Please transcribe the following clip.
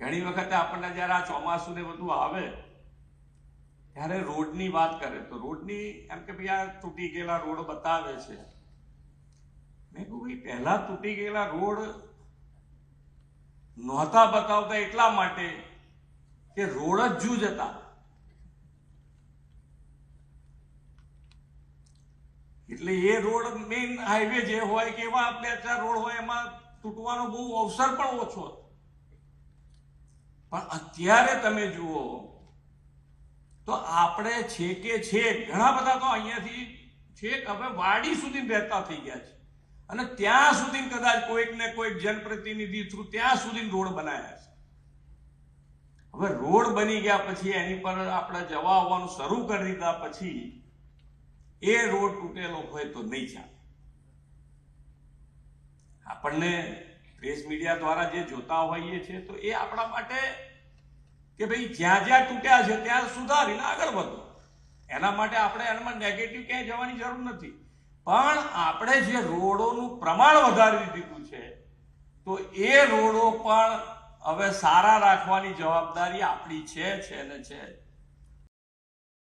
ઘણી વખતે આપણને જ્યારે આ ચોમાસું ને બધું આવે, ત્યારે રોડની વાત કરે તો રોડની એમ કે ભાઈ આ તૂટી ગયેલા રોડ બતાવે છે. મેં કહું ભાઈ પહેલા તૂટી ગયેલા રોડ નહોતા બતાવતા એટલા માટે કે રોડ જ જૂજ હતા. એટલે એ રોડ મેઇન હાઈવે જે હોય કે એવા આપણે અત્યારે રોડ હોય, એમાં તૂટવાનો બહુ અવસર પણ ઓછો હતો. પણ અત્યારે તમે જુઓ, તો આપણે છે કે છે ઘણા બધા તો અહીંયાથી છેક હવે વાડી સુધી રહેતા થઈ ગયા છે. અને ત્યાં સુધી કદાચ કોઈક ને કોઈક જનપ્રતિનિધિ થ્રુ ત્યાં સુધી રોડ બનાવ્યા છે. હવે રોડ બની ગયા પછી એની પર આપણે જવા આવવાનું શરૂ કરી દીધા પછી એ રોડ તૂટેલો હોય તો નહીં ચાલે. આપણને પ્રેસ મીડિયા દ્વારા જે જોતા હોઈએ છીએ તો એ આપણા માટે કે ભાઈ જ્યાં જ્યાં તૂટ્યા છે, ત્યાં સુધારીને આગળ વધો. એના માટે આપણે એનામાં નેગેટિવ ક્યાંય જવાની જરૂર નથી. પણ આપણે જે રોડોનું પ્રમાણ વધારી દીધું છે, તો એ રોડો પણ હવે સારા રાખવાની જવાબદારી આપણી છે છે ને છે.